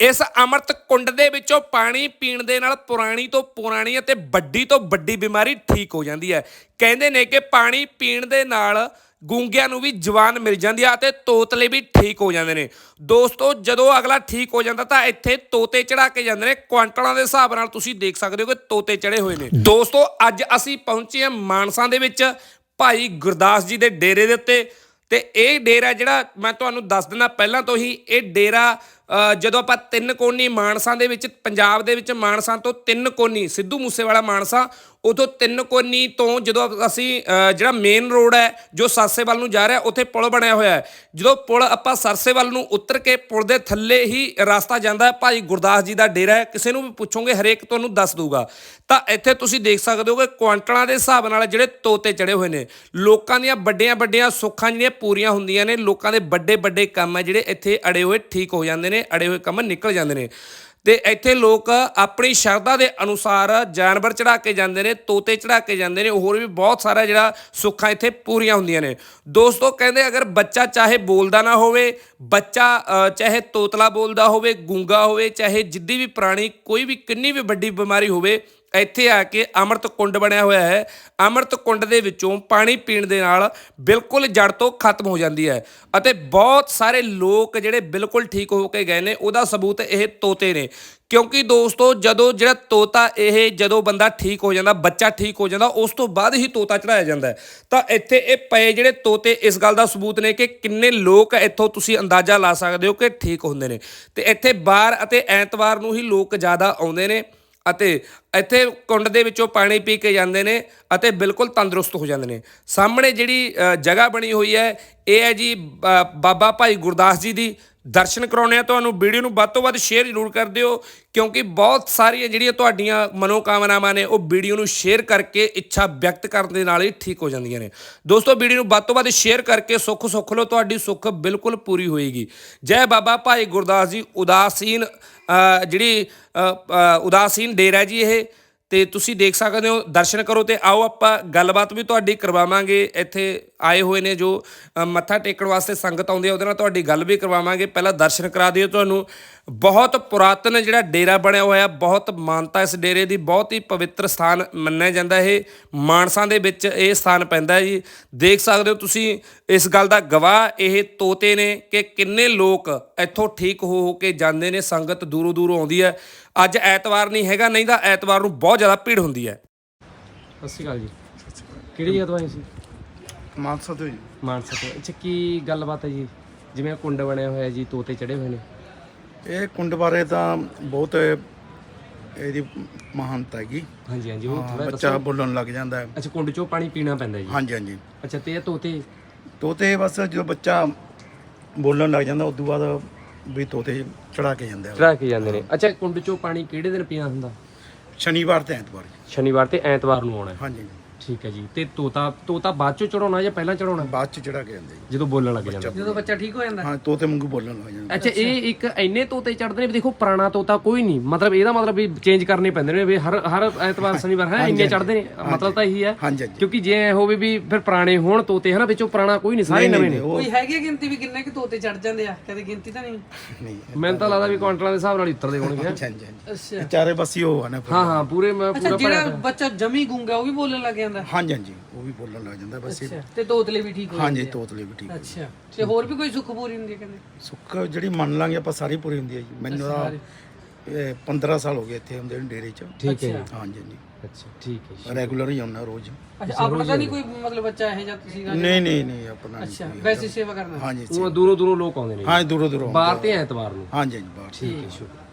ਇਸ ਅੰਮ੍ਰਿਤ ਕੁੰਡ ਦੇ ਵਿੱਚੋਂ ਪਾਣੀ ਪੀਣ ਦੇ ਨਾਲ ਪੁਰਾਣੀ ਤੋਂ ਪੁਰਾਣੀ ਅਤੇ ਵੱਡੀ ਤੋਂ ਵੱਡੀ ਬਿਮਾਰੀ ਠੀਕ ਹੋ ਜਾਂਦੀ ਹੈ। ਕਹਿੰਦੇ ਨੇ ਕਿ ਪਾਣੀ ਪੀਣ ਦੇ ਨਾਲ ਗੂੰਗਿਆਂ ਨੂੰ ਵੀ ਜਵਾਨ ਮਿਲ ਜਾਂਦੀ ਆ ਅਤੇ ਤੋਤਲੇ ਵੀ ਠੀਕ ਹੋ ਜਾਂਦੇ ਨੇ। ਦੋਸਤੋ, ਜਦੋਂ ਅਗਲਾ ਠੀਕ ਹੋ ਜਾਂਦਾ ਤਾਂ ਇੱਥੇ ਤੋਤੇ ਚੜਾ ਕੇ ਜਾਂਦੇ ਨੇ। ਕੁਆਂਟਲਾਂ ਦੇ ਹਿਸਾਬ ਨਾਲ ਤੁਸੀਂ ਦੇਖ ਸਕਦੇ ਹੋ ਕਿ ਤੋਤੇ ਚੜੇ ਹੋਏ ਨੇ। ਦੋਸਤੋ, ਅੱਜ ਅਸੀਂ ਪਹੁੰਚੇ ਹਾਂ ਮਾਨਸਾ ਦੇ ਵਿੱਚ ਭਾਈ ਗੁਰਦਾਸ ਜੀ ਦੇ ਡੇਰੇ ਦੇ ਉੱਤੇ। ਤੇ ਇਹ ਡੇਰਾ ਜਿਹੜਾ ਮੈਂ ਤੁਹਾਨੂੰ ਦੱਸ ਦਿੰਦਾ, ਪਹਿਲਾਂ ਤੋਂ ਹੀ ਇਹ ਡੇਰਾ ਜਦੋਂ ਆਪਾਂ ਤਿੰਨ ਕੋਨੀ ਮਾਨਸਾ ਦੇ ਵਿੱਚ, ਪੰਜਾਬ ਦੇ ਵਿੱਚ ਮਾਨਸਾ ਤੋਂ ਤਿੰਨ ਕੋਨੀ, ਸਿੱਧੂ ਮੂਸੇਵਾਲਾ ਮਾਨਸਾ, ਉਦੋਂ ਤਿੰਨ ਕੋਨੀ ਤੋਂ ਜਦੋਂ ਅਸੀਂ ਜਿਹੜਾ ਮੇਨ ਰੋਡ ਹੈ, ਜੋ ਸਰਸੇ ਵੱਲ ਨੂੰ ਜਾ ਰਿਹਾ, ਉੱਥੇ ਪੁਲ ਬਣਿਆ ਹੋਇਆ ਹੈ। ਜਦੋਂ ਪੁਲ ਆਪਾਂ ਸਰਸੇ ਵੱਲ ਨੂੰ ਉਤਰ ਕੇ ਪੁਲ ਦੇ ਥੱਲੇ ਹੀ ਰਸਤਾ ਜਾਂਦਾ ਹੈ, ਭਾਈ ਗੁਰਦਾਸ ਜੀ ਦਾ ਡੇਰਾ ਹੈ, ਕਿਸੇ ਨੂੰ ਵੀ ਪੁੱਛੋਗੇ, ਹਰੇਕ ਤੁਹਾਨੂੰ ਦੱਸ ਦੂਗਾ ਤਾਂ ਇੱਥੇ ਤੁਸੀਂ ਦੇਖ ਸਕਦੇ ਹੋ ਕਿ ਕੁਆਂਟਲਾਂ ਦੇ ਹਿਸਾਬ ਨਾਲ ਜਿਹੜੇ ਤੋਤੇ ਚੜੇ ਹੋਏ ਨੇ, ਲੋਕਾਂ ਦੀਆਂ ਵੱਡੀਆਂ ਵੱਡੀਆਂ ਸੁੱਖਾਂ ਜਿਹੜੀਆਂ ਪੂਰੀਆਂ ਹੁੰਦੀਆਂ ਨੇ, ਲੋਕਾਂ ਦੇ ਵੱਡੇ ਵੱਡੇ ਕੰਮ ਹੈ ਜਿਹੜੇ ਇੱਥੇ ਅੜੇ ਹੋਏ ਠੀਕ ਹੋ ਜਾਂਦੇ ਨੇ। ਅੜੇ ਹੋਏ ਕੰਮ ਨਿਕਲ ਜਾਂਦੇ ਨੇ। ਤੇ ਇੱਥੇ ਲੋਕ ਆਪਣੀ ਸ਼ਰਧਾ ਦੇ ਅਨੁਸਾਰ ਜਾਨਵਰ ਚੜਾ ਕੇ ਜਾਂਦੇ ਨੇ, ਤੋਤੇ ਚੜਾ ਕੇ ਜਾਂਦੇ ਨੇ, ਹੋਰ ਵੀ ਬਹੁਤ ਸਾਰਾ ਜਿਹੜਾ ਸੁੱਖਾਂ ਇੱਥੇ ਪੂਰੀਆਂ ਹੁੰਦੀਆਂ ਨੇ। ਦੋਸਤੋ, ਕਹਿੰਦੇ ਅਗਰ ਬੱਚਾ ਚਾਹੇ ਬੋਲਦਾ ਨਾ ਹੋਵੇ, ਬੱਚਾ ਚਾਹੇ ਤੋਤਲਾ ਬੋਲਦਾ ਹੋਵੇ, ਗੂੰਗਾ ਹੋਵੇ, ਚਾਹੇ ਜਿੱਦੀ ਵੀ ਪ੍ਰਾਣੀ, ਕੋਈ ਵੀ ਕਿੰਨੀ ਵੀ ਵੱਡੀ ਬਿਮਾਰੀ ਹੋਵੇ ਇੱਥੇ ਆ ਕੇ ਅੰਮ੍ਰਿਤ ਕੁੰਡ ਬਣਿਆ ਹੋਇਆ ਹੈ। ਅੰਮ੍ਰਿਤ ਕੁੰਡ ਦੇ ਵਿੱਚੋਂ ਪਾਣੀ ਪੀਣ ਦੇ ਨਾਲ ਬਿਲਕੁਲ ਜੜ ਤੋਂ ਖਤਮ ਹੋ ਜਾਂਦੀ ਹੈ ਅਤੇ ਬਹੁਤ ਸਾਰੇ ਲੋਕ ਜਿਹੜੇ ਬਿਲਕੁਲ ਠੀਕ ਹੋ ਕੇ ਗਏ ਨੇ, ਉਹਦਾ ਸਬੂਤ ਇਹ ਤੋਤੇ ਨੇ। ਕਿਉਂਕਿ ਦੋਸਤੋ, ਜਦੋਂ ਜਿਹੜਾ ਤੋਤਾ ਇਹ, ਜਦੋਂ ਬੰਦਾ ਠੀਕ ਹੋ ਜਾਂਦਾ, ਬੱਚਾ ਠੀਕ ਹੋ ਜਾਂਦਾ, ਉਸ ਤੋਂ ਬਾਅਦ ਹੀ ਤੋਤਾ ਚੜਾਇਆ ਜਾਂਦਾ ਤਾਂ ਇੱਥੇ ਇਹ ਪਏ ਜਿਹੜੇ ਤੋਤੇ, ਇਸ ਗੱਲ ਦਾ ਸਬੂਤ ਨੇ ਕਿ ਕਿੰਨੇ ਲੋਕ ਇੱਥੋਂ ਤੁਸੀਂ ਅੰਦਾਜ਼ਾ ਲਾ ਸਕਦੇ ਹੋ ਕਿ ਠੀਕ ਹੁੰਦੇ ਨੇ। ਤੇ ਇੱਥੇ ਬਾਰ ਅਤੇ ਐਤਵਾਰ ਨੂੰ ਹੀ ਲੋਕ ਜ਼ਿਆਦਾ ਆਉਂਦੇ ਨੇ। ਅਤੇ ਇੱਥੇ ਕੁੰਡ ਦੇ ਵਿੱਚੋਂ ਪਾਣੀ ਪੀ ਕੇ ਜਾਂਦੇ ਨੇ ਅਤੇ ਬਿਲਕੁਲ ਤੰਦਰੁਸਤ ਹੋ ਜਾਂਦੇ ਨੇ। ਸਾਹਮਣੇ ਜਿਹੜੀ ਜਗ੍ਹਾ ਬਣੀ ਹੋਈ ਹੈ, ਇਹ ਹੈ ਜੀ ਬ- ਬਾਬਾ ਭਾਈ ਗੁਰਦਾਸ ਜੀ ਦੀ ਦਰਸ਼ਨ ਕਰਾਉਣੇ ਆ ਤੁਹਾਨੂੰ, ਵੀਡੀਓ ਨੂੰ ਵੱਧ ਤੋਂ ਵੱਧ ਸ਼ੇਅਰ ਜ਼ਰੂਰ ਕਰ ਦਿਓ, ਕਿਉਂਕਿ ਬਹੁਤ ਸਾਰੀਆਂ ਜਿਹੜੀਆਂ ਤੁਹਾਡੀਆਂ ਮਨੋਕਾਮਨਾਵਾਂ ਨੇ, ਉਹ ਵੀਡੀਓ ਨੂੰ ਸ਼ੇਅਰ ਕਰਕੇ ਇੱਛਾ ਵਿਅਕਤ ਕਰਨ ਦੇ ਨਾਲ ਹੀ ਠੀਕ ਹੋ ਜਾਂਦੀਆਂ ਨੇ। ਦੋਸਤੋ, ਵੀਡੀਓ ਨੂੰ ਵੱਧ ਤੋਂ ਵੱਧ ਸ਼ੇਅਰ ਕਰਕੇ ਸੁੱਖ ਸੁੱਖ ਲਓ, ਤੁਹਾਡੀ ਸੁੱਖ ਬਿਲਕੁਲ ਪੂਰੀ ਹੋਏਗੀ। ਜੈ ਬਾਬਾ ਭਾਈ ਗੁਰਦਾਸ ਜੀ, ਉਦਾਸੀਨ ਜਿਹੜੀ ਉਦਾਸੀਨ ਡੇਰਾ ਜੀ ਇਹ, ਤੇ ਤੁਸੀਂ ਦੇਖ ਸਕਦੇ ਹੋ, ਦਰਸ਼ਨ ਕਰੋ ਤੇ ਆਓ ਆਪਾਂ ਗੱਲਬਾਤ ਵੀ ਤੁਹਾਡੀ ਕਰਵਾਵਾਂਗੇ ਇੱਥੇ ਆਏ ਹੋਏ ਨੇ ਜੋ ਮੱਥਾ ਟੇਕਣ ਵਾਸਤੇ ਸੰਗਤ ਆਉਂਦੀ ਹੈ, ਉਹਦੇ ਨਾਲ ਤੁਹਾਡੀ ਗੱਲ ਵੀ ਕਰਵਾਵਾਂਗੇ। ਪਹਿਲਾਂ ਦਰਸ਼ਨ ਕਰਾ ਦਿਓ ਤੁਹਾਨੂੰ। ਬਹੁਤ ਪੁਰਾਤਨ ਜਿਹੜਾ ਡੇਰਾ ਬਣਿਆ ਹੋਇਆ, ਬਹੁਤ ਮਾਨਤਾ ਇਸ ਡੇਰੇ ਦੀ, ਬਹੁਤ ਹੀ ਪਵਿੱਤਰ ਸਥਾਨ ਮੰਨਿਆ ਜਾਂਦਾ ਇਹ। ਮਾਨਸਾ ਦੇ ਵਿੱਚ ਇਹ ਸਥਾਨ ਪੈਂਦਾ ਜੀ। ਦੇਖ ਸਕਦੇ ਹੋ ਤੁਸੀਂ ਇਸ ਗੱਲ ਦਾ ਗਵਾਹ ਇਹ ਤੋਤੇ ਨੇ ਕਿ ਕਿੰਨੇ ਲੋਕ ਇੱਥੋਂ ਠੀਕ ਹੋ ਹੋ ਕੇ ਜਾਂਦੇ ਨੇ, ਸੰਗਤ ਦੂਰੋਂ ਦੂਰੋਂ ਆਉਂਦੀ ਹੈ। ਅੱਜ ਐਤਵਾਰ ਨਹੀਂ ਹੈਗਾ, ਨਹੀਂ ਤਾਂ ਐਤਵਾਰ ਨੂੰ ਬਹੁਤ ਜ਼ਿਆਦਾ ਭੀੜ ਹੁੰਦੀ ਹੈ। ਸਤਿ ਸ਼੍ਰੀ ਅਕਾਲ ਜੀ। ਕਿਹੜੀ ਜਗ੍ਹਾ ਤੋਂ ਆਏ ਸੀ? ਮਾਨਸਾ ਤੋਂ ਜੀ ਮਾਨਸਾ ਤੋਂ। ਅੱਛਾ ਕੀ ਗੱਲਬਾਤ ਹੈ ਜੀ? ਜਿਵੇਂ ਕੁੰਡ ਬਣਿਆ ਹੋਇਆ ਜੀ ਤੋਤੇ ਚੜੇ ਹੋਏ ਨੇ। ਇਹ ਕੁੰਡ ਬਾਰੇ ਤਾਂ ਬਹੁਤ ਇਹਦੀ ਮਹਾਨਤਾ ਹੈਗੀ। ਹਾਂਜੀ ਹਾਂਜੀ ਉਹ ਥੋੜਾ ਬੱਚਾ ਬੋਲਣ ਲੱਗ ਜਾਂਦਾ ਹੈ। ਅੱਛਾ ਕੁੰਡ ਚੋਂ ਪਾਣੀ ਪੀਣਾ ਪੈਂਦਾ ਜੀ? ਹਾਂਜੀ ਹਾਂਜੀ। ਅੱਛਾ ਤੇ ਇਹ ਤੋਤੇ? ਤੋਤੇ ਬਸ ਜਦੋਂ ਬੱਚਾ ਬੋਲਣ ਲੱਗ ਜਾਂਦਾ ਉਸ ਤੋਂ ਬਾਅਦ ਵੀ ਤੋਤੇ ਚੜਾ ਕੇ ਜਾਂਦੇ ਆ। ਚੜਾ ਕੇ ਜਾਂਦੇ ਨੇ। ਅੱਛਾ ਕੁੰਡ ਚੋਂ ਪਾਣੀ ਕਿਹੜੇ ਦਿਨ ਪੀਣਾ ਹੁੰਦਾ? ਸ਼ਨੀਵਾਰ ਤੇ ਐਤਵਾਰ। ਸ਼ਨੀਵਾਰ ਤੇ ਐਤਵਾਰ ਨੂੰ ਆਉਣਾ। ਹਾਂਜੀ। ਠੀਕ ਹੈ ਜੀ। ਤੇ ਤੋਤਾ ਤੋਤਾ ਬਾਅਦ ਚੋਂ ਚੜਾਉਣਾ ਜਾਂ ਪਹਿਲਾਂ ਚੜਾਉਣਾ? ਬਾਅਦ ਚ ਚੜਾ ਕੇ ਜਾਂਦੇ ਜੀ। ਜਦੋਂ ਬੋਲਣ ਲੱਗ ਜਾਂਦਾ। ਜਦੋਂ ਬੱਚਾ ਠੀਕ ਹੋ ਜਾਂਦਾ? ਹਾਂ ਤੋਤੇ ਵਾਂਗੂ ਬੋਲਣ ਲੱਗ ਜਾਂਦੇ। ਅੱਛਾ ਇਹ ਇੱਕ ਇੰਨੇ ਤੋਤੇ ਚੜਦੇ ਨੇ ਵੀ ਦੇਖੋ ਪੁਰਾਣਾ ਤੋਤਾ ਕੋਈ ਨਹੀਂ। ਮਤਲਬ ਇਹਦਾ ਮਤਲਬ ਵੀ ਚੇਂਜ ਕਰਨੇ ਪੈਂਦੇ ਨੇ ਵੀ ਹਰ ਹਰ ਐਤਵਾਰ ਸ਼ਨੀਵਾਰ ਹੈ ਇੰਨੇ ਚੜਦੇ ਨੇ। ਮਤਲਬ ਤਾਂ ਇਹੀ ਹੈ। ਕਿਉਂਕਿ ਜੇ ਐ ਹੋਵੇ ਵੀ ਫਿਰ ਪੁਰਾਣੇ ਹੋਣ ਤੋਤੇ ਹਨਾ ਵਿੱਚੋਂ ਪੁਰਾਣਾ ਕੋਈ ਨਹੀਂ ਸਾਰੇ ਨਵੇਂ ਨੇ। ਕੋਈ ਹੈਗੀ ਗਿਣਤੀ ਵੀ ਕਿੰਨੇ ਕਿ ਤੋਤੇ ਚੜ ਜਾਂਦੇ ਆ? ਕਦੇ ਗਿਣਤੀ ਤਾਂ ਨਹੀਂ? ਨਹੀਂ ਮੈਨੂੰ ਤਾਂ ਲੱਗਦਾ ਵੀ ਕੁਆਂਟਲਾਂ ਦੇ ਹਿਸਾਬ ਨਾਲ ਹੀ ਉੱਤਰਦੇ ਹੋਣਗੇ। ਅੱਛਾ। ਚਾਰੇ ਪਾਸੇ ਉਹ ਆ ਨਾ ਫਿਰ। ਹਾਂ ਹਾਂ ਪੂਰੇ ਮੈਂ ਪੂਰਾ ਜਿਹੜਾ ਬੱਚਾ ਜਮੀ ਗੁੰਗਾ ਉਹ ਵੀ ਬੋਲਣ ਲੱਗ ਜਾਂਦਾ ਹਾਂਜੀ ਹਾਂਜੀ। ਉਹ ਵੀ ਬੋਲਣ ਲੱਗ ਜਾਂਦਾ ਬਸ ਇਹ- ਅੱਛਾ ਤੇ ਤੋਤਲੇ ਵੀ ਠੀਕ ਹੋ ਹਾਂਜੀ ਜਾਂਦੇ ਤੋਤਲੇ ਵੀ ਠੀਕ ਆ। ਅੱਛਾ ਤੇ ਹੋਰ ਵੀ ਕੋਈ ਸੁੱਖ ਪੂਰੀ ਹੁੰਦੀ ਹੈ ਕਹਿੰਦੇ? ਸੁੱਖ ਜਿਹੜੀ ਮੰਨ ਲਾਂਗੇ ਆਪਾਂ ਸਾਰੀ ਪੂਰੀ ਹੁੰਦੀ ਹੈ ਜੀ। ਮੈਨੂੰ ਤਾਂ ਇਹ 15 ਸਾਲ ਹੋ ਗਏ ਇੱਥੇ ਹੁੰਦੇ ਨੇ ਡੇਰੇ 'ਚ। ਠੀਕ ਹੈ ਜੀ। ਹਾਂਜੀ ਹਾਂਜੀ। ਅੱਛਾ ਠੀਕ ਹੈ ਜੀ। ਰੈਗੂਲਰ ਹੀ ਆਉਣਾ ਰੋਜ਼। ਅੱਛਾ ਆਪਣਾ ਤਾਂ ਨਹੀਂ ਕੋਈ ਮਤਲਬ ਬੱਚਾ ਇਹ ਜਾਂ ਤੁਸੀਂ ਗਾ- ਨਹੀਂ ਨਹੀਂ ਨਹੀਂ ਆਪਣਾ ਨਹੀਂ ਅੱਛਾ। ਵੈਸੇ ਸੇਵਾ ਕਰਨਾ। ਹਾਂਜੀ ਉਹ ਦੂਰੋਂ ਦੂਰੋਂ ਲੋਕ ਆਉਂਦੇ ਨੇ। ਹਾਂ ਦੂਰੋਂ ਦੂਰੋਂ ਬਾਹਰ ਤੇ ਐਤਵਾਰ ਨੂੰ। ਹਾਂਜੀ ਹਾਂਜੀ ਬਾਹਰ। ਠੀਕ ਹੈ ਸ਼ੁਕਰ